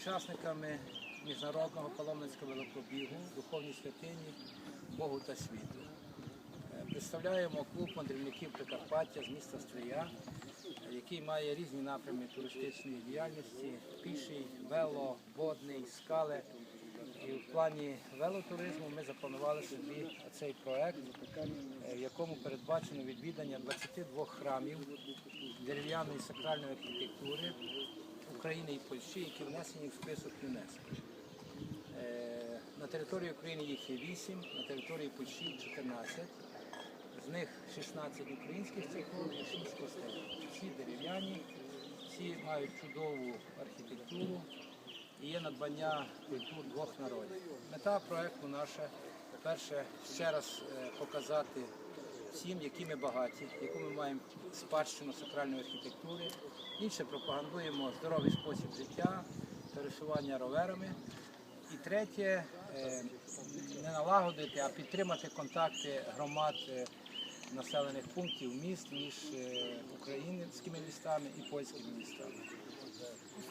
учасниками міжнародного паломницького великобігу, духовні святині Богу та світу. Е, Представляємо клуб мандрівників Прикарпаття з міста Стрия, який має різні напрями туристичної діяльності: піший, вело, водний, скали. І в плані велотуризму ми запланували собі цей проект, е, в якому передбачено відвідання 22 храмів дерев'яної сакральної архітектури України і Польщі, які внесені в список ЮНЕСКО. Е, На території України їх є 8, на території Польщі 14. З них 16 українських церков і 6 костелів. Всі дерев'яні, всі мають чудову архітектуру і є надбання культур двох народів. Мета проекту наша перше ще раз е, показати всім, які ми багаті, яку ми маємо спадщину сакральної архітектури. Інше пропагандуємо здоровий спосіб життя, пересування роверами. І третє е, не налагодити, а підтримати контакти громад е, населених пунктів міст між е, українськими містами і польськими містами.